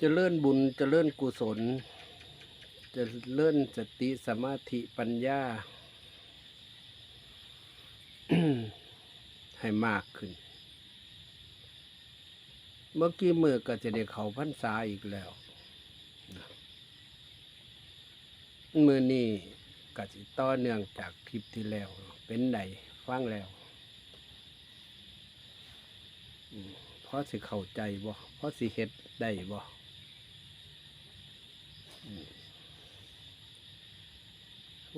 จะเลื่อนบุญจะเลื่อนกุศล จะเลื่อนสติสมาธิปัญญา ให้มากขึ้น เมื่อกี้มือก็จะได้เขาพรรษาอีกแล้วมือนี้ก็สิต่อเนื่องจากคลิปที่แล้ว เป็นไดฟังแล้วเพราะสิเข้าใจบ่เพราะสิเฮ็ดได้บ่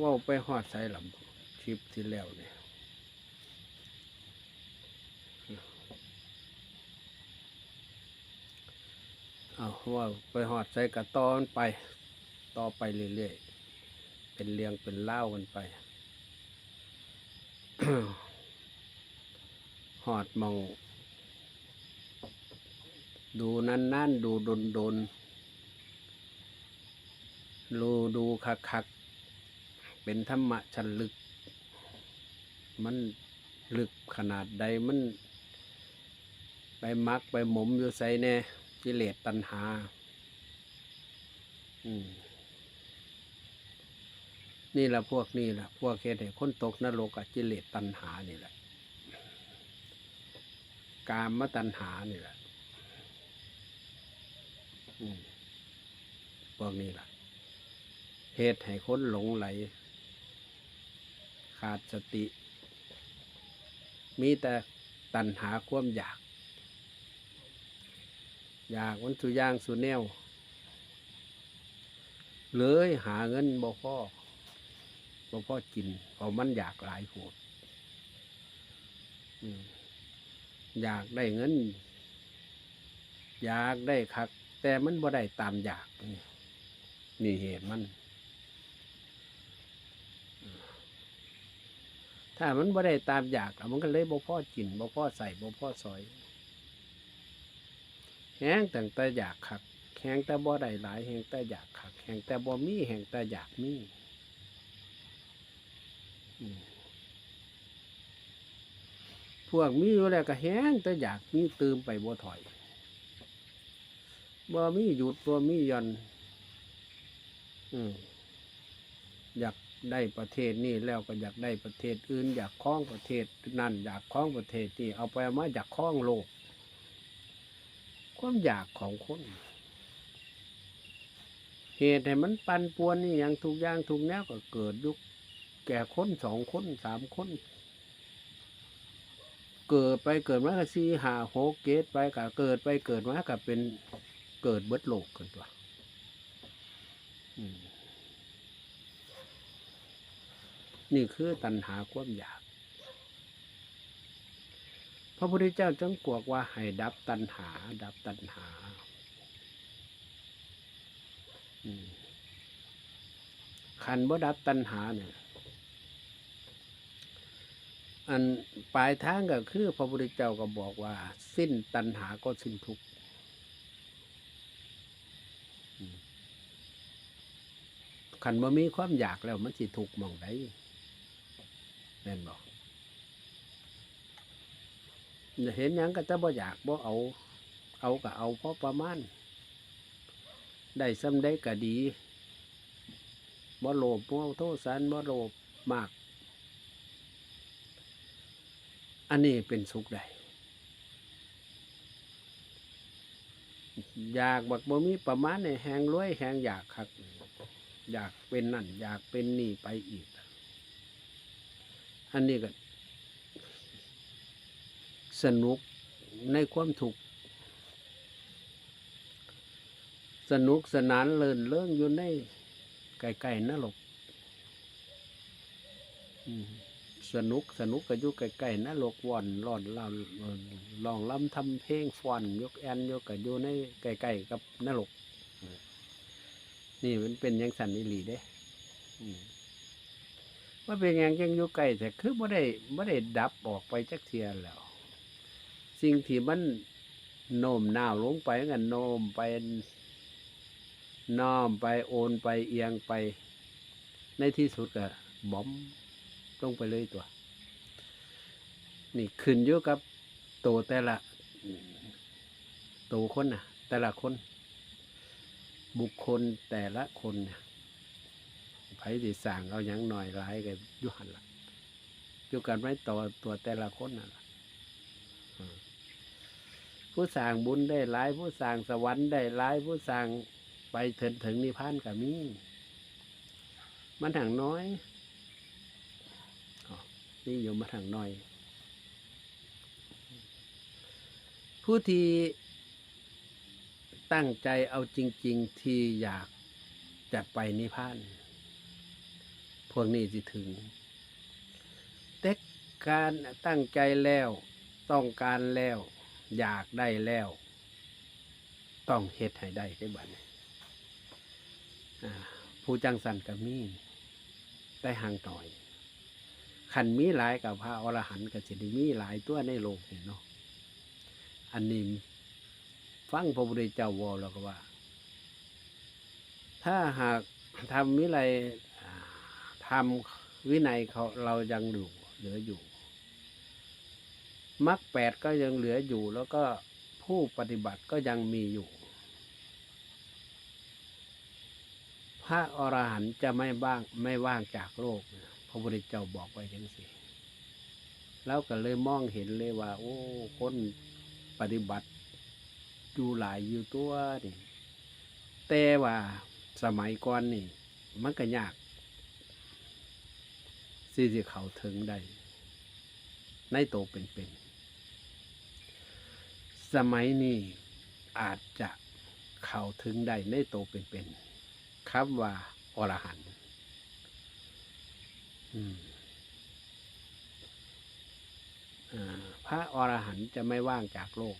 ว่าไปฮอดใส่ลำคลิปที่แล้วเนี่ยเอาว่าไปหอดใส่กระตอนไปต่อไปเรื่อยๆ เป็นเรียงเป็นเล่ากันไป หอดมอง ดูนั่นๆดูโดนๆ ดูดูคักๆเป็นธรรมะชันลึก มันลึกขนาดใดมัน ไปมักไปหมมอยู่ใส่แน่กิเลสตัณหา อืมนี่แหละพวกนี่แหละพวกเหตุให้คนตกนรกกิเลสตัณหานี่แหละกามตัณหานี่แหละพวกนี้แหละ เหตุให้คนหลงไหล ขาดสติ มีแต่ตัณหาความอยาก อยากมันสุย่างสุแนว เลยหาเงินบ่พ่อบ่พ่อกินเพราะมันอยากหลายโหดอยากได้เงิน อยากได้คัก แต่มันบ่ได้ตามอยาก นี่เหตุมัน ถ้ามันบ่ได้ตามอยากมันก็เลยบ่พ่อกินบ่พ่อใส่บ่พ่อสอยแห้งแต่งแต่อยากคักแห้งแต่บ่ได้หลายแห้งแต่อยากคักแห้งแต่บ่มีแห้งแต่อยากมีพวกมีอยู่แล้วก็แห้งแต่อยากมีเตืมไปบ่ถอยบ่มีหยุดบ่มีย่อนอืม ได้ประเทศนี้แล้วก็อยากได้ประเทศอื่น อยากคล้องประเทศนั่นอยากคล้องประเทศนี้เอาไปมาอยากคล้องโลก ความอยากของคนเหตุให้มันปั่นป่วนนี่อย่างทุกอย่างทุกแนวก็เกิดยุคแก่คนสองคนสามคน เกิดไปเกิดมาก็สี่หาหกเกตไปก็เกิดไปเกิดมาก็เป็นเกิดเบิดโลกกันตัวอืม นี่คือตัณหาความอยาก พระพุทธเจ้าจึงกวกว่าให้ดับตัณหา ดับตัณหาขันบ่ดับตัณหาเนี่ยอันปลายทางก็คือพระพุทธเจ้าก็บอกว่า สิ้นตัณหาก็สิ้นทุกข์ขันบ่มีความอยากแล้วมันสิทุกข์มองได แม่นบอกเห็นยังก็จะบ่อยากบ่เอา เอาก็เอาเพราะประมาณ ได้ซ้ำได้ก็ดีบ่โลภบ่โทษสันบ่โลภมาก อันนี้เป็นสุขได้อยากบักบ่มีประมาณในแหงรวยแหงอยากคักอยากเป็นนั่น อยากเป็นนี่ไปอีก อันนี้ก็สนุกในความถูก สนุกสนานเลินเรื่องอยู่ในไก่ๆนรกสนุกสนุกก็อยู่ไก่ๆนรกวอนร้อนลำลองลำทำเพลงฟอนยกแอนยกก็อยู่ในไก่ๆกับนรกนี่มันเป็นยังสันนิลีเด้อ ว่าเป็นอย่างยังอยู่ไก่แต่คือไม่ได้ไม่ได้ดับออกไปจักเทียนแล้ว สิ่งที่มันโน้มน้าวลงไปกันโน้มไปน้อมไปโอนไปเอียงไป ในที่สุดก็บอมลงไปเลยตัว นี่ขึ้นอยู่กับตัวแต่ละตัวคนนะแต่ละคน บุคคลแต่ละคนนี่ย ไผสิสร้างเอาหยังหน่อยหลายก็อยู่หันละอยู่กันไว้ต่อตัวแต่ละคนนั่นล่ะผู้สร้างบุญได้หลาย ผู้สร้างสวรรค์ได้หลาย ผู้สร้างไปถึงถึงนิพพานก็มีมันถังน้อยอนี่อยู่มาถังน้อย ผู้ที่ตั้งใจเอาจริง ๆ ที่อยากจะไปนิพพาน พวกนี้สิถึง แต่การตั้งใจแล้ว ต้องการแล้ว อยากได้แล้ว ต้องเฮ็ดให้ได้ได้บัดนี้อ่าผู้จังสันก็มีแต่ห่างต่อยขันมีหลายกับพระอรหันต์ก็สิได้มีหลายตัวในโลกนี่เนาะอันนี้ฟังพระพุทธเจ้าวอแล้วก็ว่า ถ้าหากทำวิไล อ่าทำวินัยเขาเรายังอยู่เหลืออยู่มรรคแปดก็ยังเหลืออยู่ แล้วก็ผู้ปฏิบัติก็ยังมีอยู่ พระอรหันต์จะไม่บ้างไม่ว่างจากโลกพระพุทธเจ้าบอกไว้ยังสิแล้วก็เลยมองเห็นเลยว่า โอ้คนปฏิบัติอยู่หลายอยู่ตัวนี่แต่ว่าสมัยก่อนนี่ มันก็ยาก ที่จะเขาถึงได้ ในโตเป็นๆสมัยนี้อาจจะเขาถึงได้ในโตเป็นๆครับว่าอรหันต์อ่าพระอรหันต์จะไม่ว่างจากโลก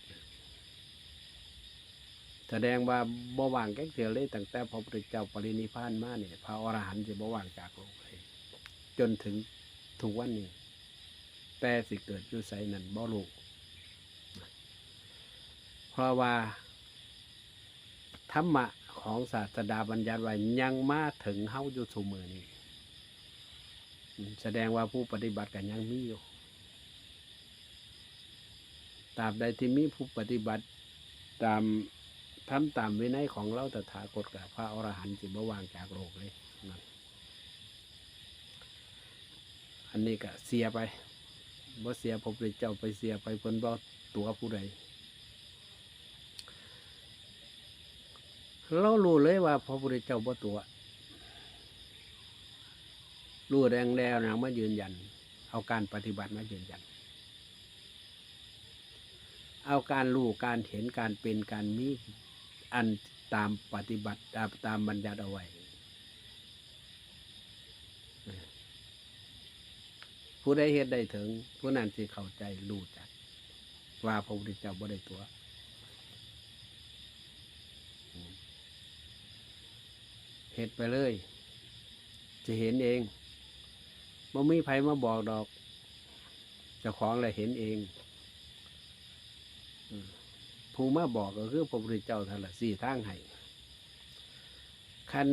แสดงว่าบ่ว่างแก๊กเสียเลยตั้งแต่พระพุทธเจ้าปรินิพานมาเนี่ยพระอรหันต์จะบ่ว่างจากโลก จนถึงทุกวันนี้ แต่สิเกิดอยู่ไสนั่นบ่รู้เพราะว่า ธรรมะของศาสดาบัญญัติไว้ยังมาถึงเฮาอยู่ทุมือนี้แสดงว่าผู้ปฏิบัติกันยังมีอยู่ตราบใดที่มีผู้ปฏิบัติตามทำตามวินัยของเราตถาคตกับพระอรหันต์จิบวางจากโลกเลยนั่น อันนี้ก็เสียไปบ่เสียพระพุทธเจ้าไปเสียไปเพิ่นบ่ตัวผู้ใดเรารู้เลยว่าพระพุทธเจ้าบ่ตัวรู้แดงแล้วนะมายืนยัน เอาการปฏิบัติมายืนยัน เอาการรู้การเห็นการเป็นการมีอันตามปฏิบัติตามตามบัญญัติเอาไว้ ผู้ใดเฮ็ดได้ถึง ผู้นั้นสิเข้าใจรู้จัก ว่าพระพุทธเจ้าบ่ได้ตัวเห็ดไปเลย จะเห็นเองบ่มีไผมาบอกดอกจ้าของเลยเห็นเองผู้มาบอกก็คือพระพุทธเจ้าท่านละสี่ทางให้คัน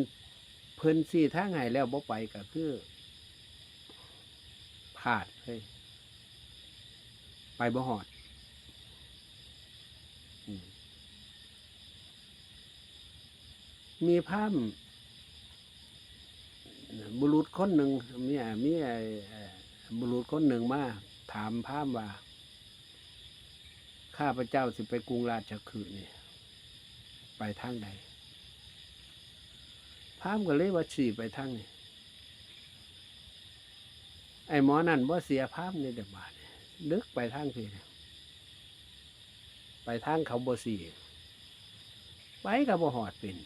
เพิ่นสี่ทางให้แล้วบ่ไปก็คือาดเฮ้ยไปบ่หอดมีภาพบุรุษคนหนึ่งมีมีบุรุษคนหนึ่งมาถามพราหมณ์ว่า ข้าพระเจ้าสิไปกรุงราชคฤห์นี่ไปทางใดพราหมณ์ก็เลยว่าสี่ไปทางนี่ ไอ้หมอนั่นว่เสียพราหมณ์ในเดบาทนี่ลึกไปทางพี่ไปทางเขาบ่สี่ไปกับบ่หอดเป็น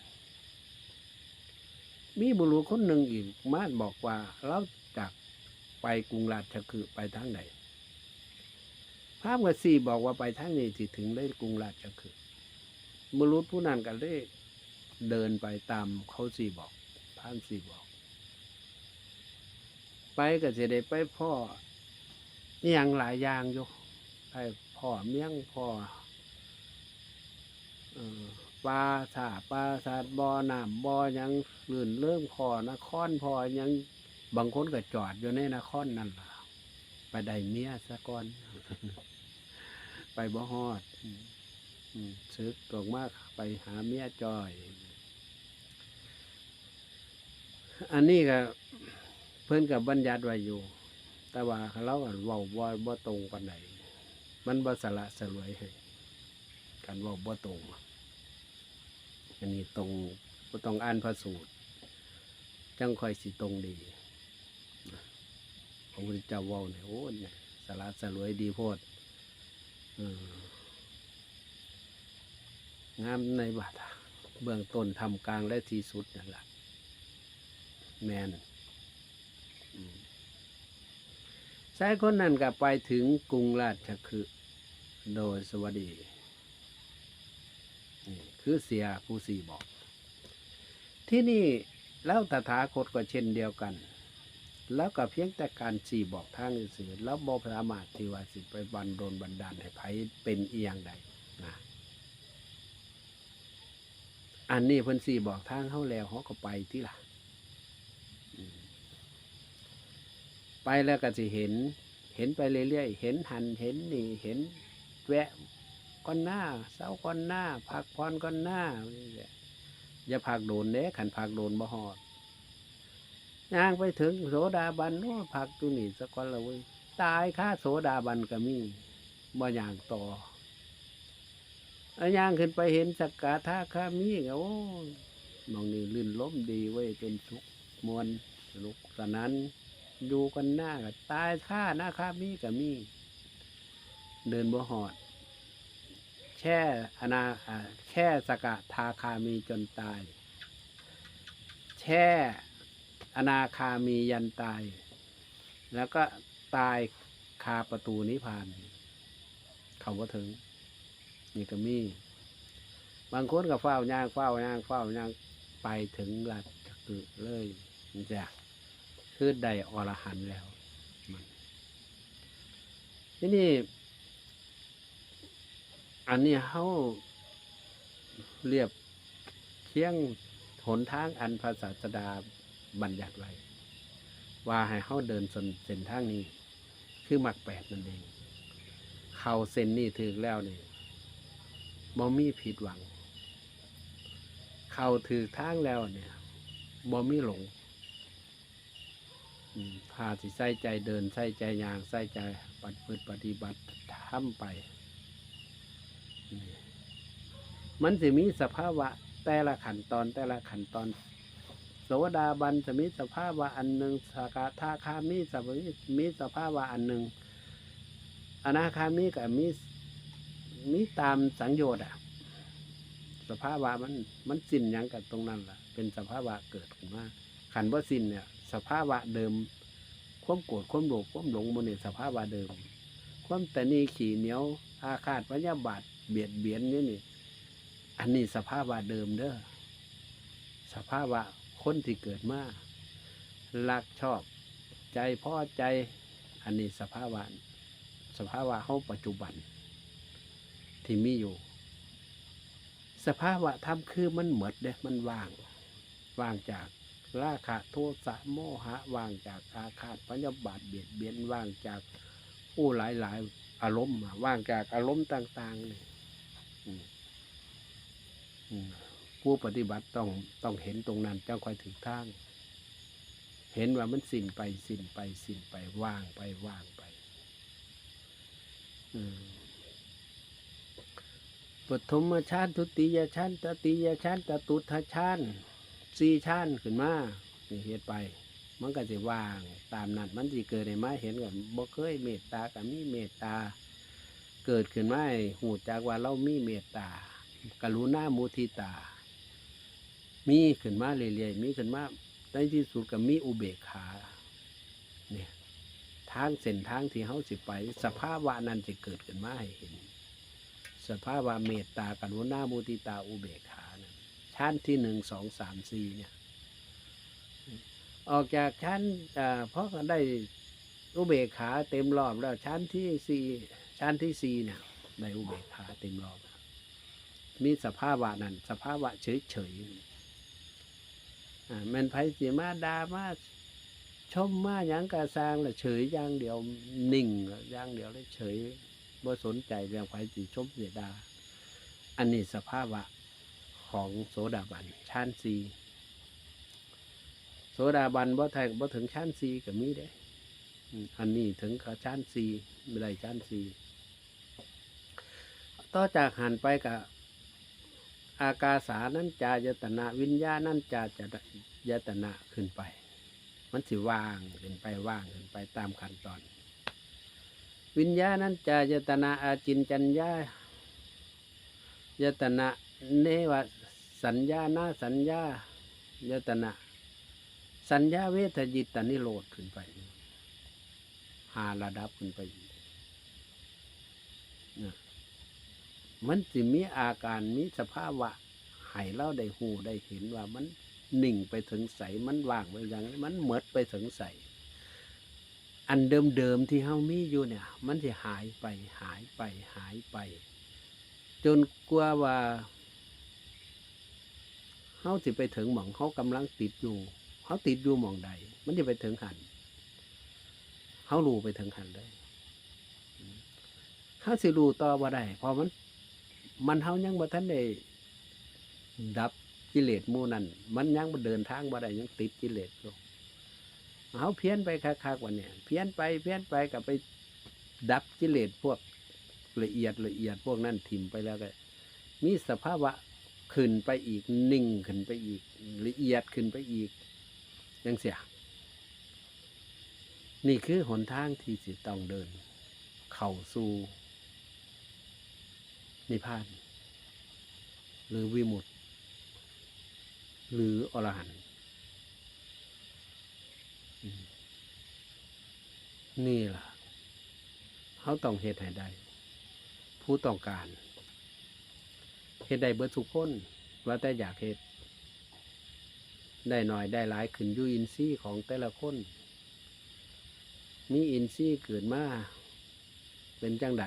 มีบุรุษคนหนึ่งอีกมาบอกว่าเราจากไปกรุงราชคฤห์ไปทางไหนภาพระมกสีบอกว่าไปทางนี้สิถึงได้กรุงราชคฤห์บุรุษผู้นั้นก็ได้เดินไปตามเขาสีบอกพระสีบอก ไปก็จะได้ไปพ่ออหย่างหลายอย่างอยู่ไปพ่อเมี่ยงพ่อปลาสาปลาสาบ่อน้ำบ่อยังลื่นเริ่มพอนครพอยังบางคนก็จอดอยู่ในนครนั่นล่ะไปได้เมียซะก่อน ไปบ่ฮอดซึกตกมากไปหาเมียจอย อันนี้ก็ พิ่นกับบัญญัติไว้อยู่ แต่ว่าเราอะเว้าบ่บ่ตรงปานใดมันบ่สละสลวยให้กันว้าบ่ตรงอันนี้ตรงบ่ต้องอ่านพระสูตร จังค่อยสิตรงดีพระพุทธเจ้าว้าเนี่ยโอ้เนี่ยสละสลวยดีโพดงามในบาทเบื้องต้นทำกลางและที่สุดนั่นแหละแมนอืม ชายคนนั้นก็ไปถึงกรุงราชคฤห์โดยสวัสดีนี่คือเสียผู้สี่บอก ที่นี่แล้วตถาคตก็เช่นเดียวกัน แล้วก็เพียงแต่การสี่บอกทางสื่อๆแล้วบ่สามาที่ว่าสิไปบันโดนบันดาลให้ไผเป็นเอียงใดนะอันนี้เพิ่นสี่บอกทางเขาแล้วเขาก็ไปที่ล่ะ ไปแล้วก็สิเห็น เห็นไปเรื่อยๆ เห็นหันเห็นนี่เห็นแวะก้อนหน้าเศร้าก้อนหน้าพักพรก้อนหน้าอย่าพักโดนเด้ขันพักโดนบ่หอดย่างไปถึงโสดาบันโน้ผักตุนี่สะก่อนละเว้ยตายค่าโสดาบันก็มีบ่อย่างต่ออาย่างขึ้นไปเห็นสกกาท่าข้ามีก็โอ้มองนี่ลื่นล้มดีเว้ยเป็นสุขมวลสนุกสนาน อยู่กันหน้าก็ตายค่าหน้าข้ามีก็มี เดินบ่หอด แช่อนาแค่สกทาคามีจนตาย แช่อนาคามียันตาย แล้วก็ตายคาประตูนิพพานเขาว่าถึง นี่ก็มี บางคนก็เฝ้าย่างเฝ้าย่างเฝ้าย่างไปถึงหลักคือเลยมันจะ คือได้อรหันแล้วที่นี่ อันนี้เขาเรียบเคียงหนทางอันพระศาสดาบัญญัติไว้ ว่าให้เขาเดินสนเส้นทางนี้ คือมักแปดนั่นเอง เขาเส้นนี้ถึกแล้วนี่บ่มีผิดหวัง เขาถือทางแล้วเนี่ยบ่มีหลง พาสิใส่ใจเดินใส่ใจยางใส่ใจปฏิบัติปฏิบัติทำไป มันจะมีสภาวะ แต่ละขั้นตอนแต่ละขั้นตอน โสดาบันจะมีสภาว่าอันหนึ่งสกทาคามีสมีมีสภาว่าอันหนึ่งอนาคามีกับมีมีตามสังโยชน์อะสภาว่ามันมันสิ้นยังกับตรงนั้นล่ะ เป็นสภาว่าเกิดขึ้นมาขันว่าสิ้นเนี่ย สภาพว่าเดิม ความโกรธความโลภความหลงมันเนี่ยสภาพว่าเดิม ความแต่นี่ขี่เหนียว อาฆาตพยาบาทเบียดเบียนนี่นี่ อันนี้สภาพว่าเดิมเด้อสภาพว่าคนที่เกิดมารักชอบใจพอใจ อันนี้สภาวะ สภาวะเขาปัจจุบัน ที่มีอยู่ สภาวะธรรมคือมันเหมดเด้มันว่าง ว่างจาก ราคะโทสะโมหะว่างจากอาฆาตพยาบาทเบียดเบียนว่างจากผู้หลายหลายๆอารมณ์ว่างจากอารมณ์ต่างๆนี่ผู้ปฏิบัติต้องต้องเห็นตรงนั้นเจ้าคอยถึงทางเห็นว่ามันสิ้นไปสิ้นไปสิ้นไปว่างไปว่างไปปฐมชาติทุติยชาติตติยชาติตตุทชาติ สี่ชาติขึ้นมานี่เหตุไป มันก็จะว่าง ตามนั้นมันจะเกิดในมาเห็นกับบ่เคยเมตตากับมีเมตตา เกิดขึ้นมาหูจากว่าเรามีเมตตากรุณามุทิตา มีขึ้นมาเรื่อยๆมีขึ้นมาในที่สุดก็มีอุเบกขาเนี่ยทางเส้นทางที่เขาสิไป สภาวะนั้นจะเกิดขึ้นมาให้เห็น สภาวะเมตตากรุณามุติตาอุเบกขา ชั้นที่หนึ่งสองสามสี่เนี่ยออกจากชั้นเพราะได้อุเบกขาเต็มรอบแล้วชั้นที่สี่ชั้นที่สี่เนี่ยได้อุเบกขาเต็มรอบ มีสภาวะนั้นสภาวะเฉยเฉยๆแมันไผสีมาดามาชมมาหยังกะสร้างละเฉยอย่างเดียวนิ่งอย่างเดียวเลยเฉยบ่สนใจเรื่องไผสีชมเสียดา อันนี้สภาวะ ของโสดาบันชั้นสีโสดาบันบ่ถึงบ่ถึงชั้นสี่ก็มีเด้อันนี้ถึงกับชั้นสี่ไม่ได้ชั้นสี่ต่อจากหันไปกับอากาสานั้นจายตนะวิญญาณนั้นจาจะยตนะขึ้นไป มันสิว่างขึ้นไปว่างขึ้นไปตามขั้นตอน วิญญาณนั้นจายตนะอาจินจัญญายตนะเนว สัญญานาสัญญายตนะ สัญญาเวทจิตตนิโรธขึ้นไปหาระดับขึ้นไปมันจะมีอาการมีสภาวะให้เราได้หูได้เห็นว่ามันหนิ่งไปถึงใส มันว่างไปอย่างมันเหมดไปถึงใส อันเดิมๆที่เฮามีอยู่เนี่ย มันจะหายไปหายไปหายไป จนกลัวว่า เฮาสิไปถึงหม่องเฮากำลังติดอยู่เขาติดอยู่หม่องใด มันจะไปถึงหันเขารู้ไปถึงหันเลยเขาสิรู้ต่อว่าได้พอมัน มันเขายังบ่ทันได้ดับกิเลสมูนั้นมันยังบ่เดินทางบ่ได้ยังติดกิเลสอยู่เขาเพี้ยนไปคักๆว่าเนี่ยเพี้ยนไปเพี้ยนไปกับไปดับกิเลสพวกละเอียดละเอียดพวกนั้นถิ่มไปแล้วก็มีสภาวะ ขึ้นไปอีกนิ่งขึ้นไปอีกละเอียดขึ้นไปอีกยังเสีย นี่คือหนทางที่สิต้องเดิน เข้าสู่นิพพาน หรือวิมุตติ หรืออรหันต์นี่ล่ะเขาต้องเหตุให้ได้ ผู้ต้องการ เหตุใดเบิดทุกคนว่าแต่อยากเหตุได้หน่อยได้หลายขึ้นยูอินทรีย์ของแต่ละคน มีอินทรีย์เกิดมาเป็นจังได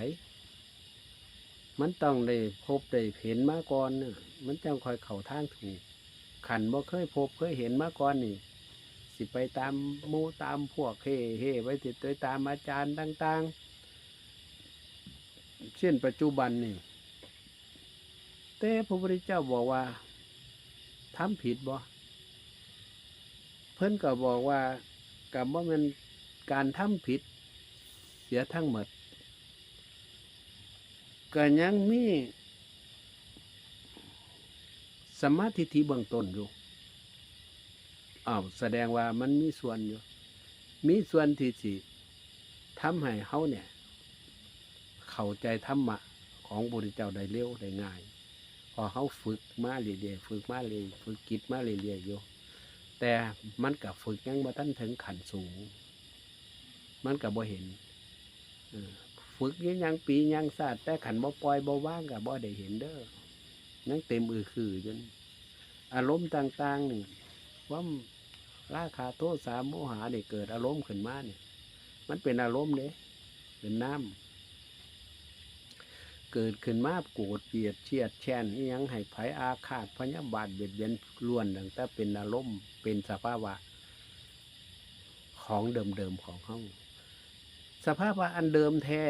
มันต้องได้พบได้เห็นมาก่อนเน่ะมันจังคอยเข่าทางถูก ขันบ่เคยพบเคยเห็นมาก่อนนี่ สิไปตามหมูตามพวกเฮ่เฮ่ไปติดไปตามอาจารย์ต่าง ๆ เช่นปัจจุบันนี่ แต่พระพุทธเจ้าบอกว่าทำผิดบ่เพิ่นก็บอกว่ากับว่ามันการทำผิด เสียทั้งหมดก็ยังมีสมาธิทิเบื้องต้นอยู่อ้าวแสดงว่ามันมีส่วนอยู่ มีส่วนที่สิทำให้เขาเนี่ย เข้าใจธรรมะของพระพุทธเจ้าได้เร็วได้ง่าย พอเขาฝึกมาเรื่อยๆฝึกมาเรื่อยฝึกกิจมาเรื่อยๆอยู่แต่มันกับฝึกยังมาท่านถึงขันสูง มันกับบ่เห็นฝึกยังยังปียังศาสตร์แต่ขันบ่ปล่อยบ่ว่างกับบ่ได้เห็นเด้อยังเต็มอือคือจนอารมณ์ต่างๆนี่ว่าราคาโทษสามโมหะเนี่ยเกิดอารมณ์ขึ้นมาเนี่ยมันเป็นอารมณ์เนี่ยเป็นน้ำ เกิดขึ้นมาโกรธเกลียดเชียดแช่นยังให้ไผอาฆาตพยาบาทเบียดเบียนล้วนตั้งแต่เป็นอารมณ์เป็นสภาวะ ของเดิมๆของเขาสภาวะอันเดิมแท้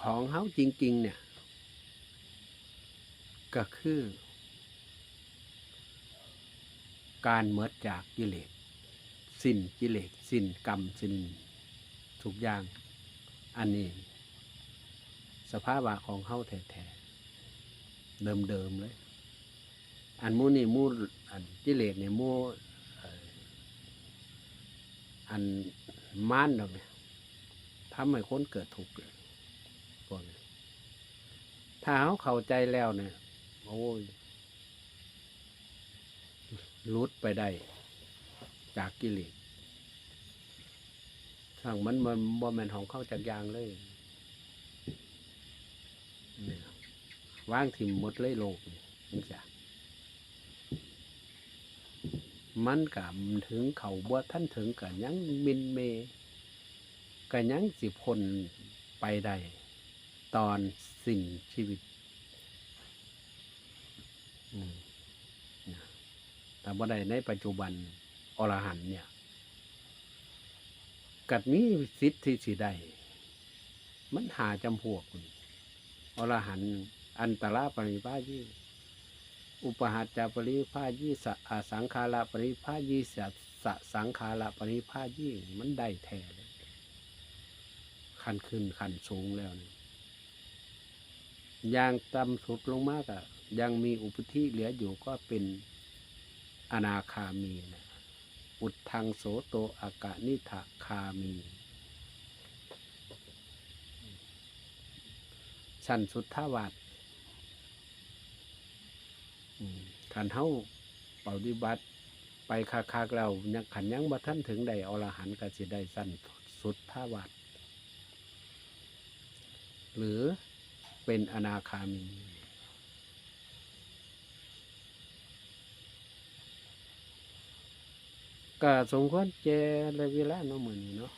ของเขาจริง ๆ เนี่ย ก็คือ การเมิดจากกิเลสสิ้นกิเลสสิ้นกรรมสิ้นทุกอย่างอันนี้ สภาวะของเขาแท้ๆเดิมๆเลย อันมูนี่มูอันกิเลสเนี่ยมูเอ่ออันม่านดอกเนี่ยทำให้คนเกิดทุกข์เลยพวกนี้ถ้าเขาเข้าใจแล้วเนี่ยโอ้ยลุดไปได้ จากกิเลสทางมันมันบ่แมนของเข้าจากยางเลย ว่างถิ่มหมดเลยโลกนี่จังจ้ะมันกับถึงเขาบ่ท่านถึงกับยังมินเมกับยังสิพลไปได้ตอนสิ่งชีวิตแต่บ่ได้ในปัจจุบันอรหันต์เนี่ย กัดมีสิทธิ์ที่สิได้มันหาจำพวกอรหันต์ อันตราปริบายีอุปหัจจาปริภายี่สะอาสังขาระปริภายีสะสะสังขาระปริภายีมันได้แท้เลยขันขึ้นขันสูงแล้วนี่อย่างต่ำสุดลงมากอะยังมีอุปธิเหลืออยู่ก็เป็นอนาคามีนะอุดทังโสโตอากานิทะคามี สั้นสุท่าวาด ขันเฮาปฏิบัติ ไปคักๆแล้วยังขันยังบ่ท่านถึงใดอรหันต์ก็สิได้สั้นสุดท่าวาดหรือเป็นอนาคามี ก็สมควรแจเลยเวลาเนาะมือนี้เนาะ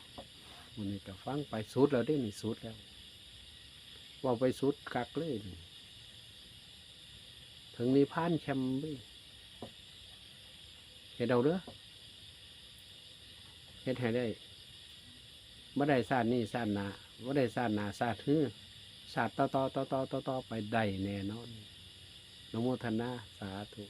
มื้อนี้ก็ฟังไปสุดแล้วเด้นี่สุดแล้วว่าไปสุดกักเลยนี่ ถึงนิพพานแชมป์เว้ยเฮ็ดเอาเด้อเห็นให้ได้บ่ได้สานนี่สานนาบ่ได้สาติหน้าชาติฮื้อสาติต่อต่อต่อต่อต่อต่อไปได้แน่นอนนโมทนาสาธุ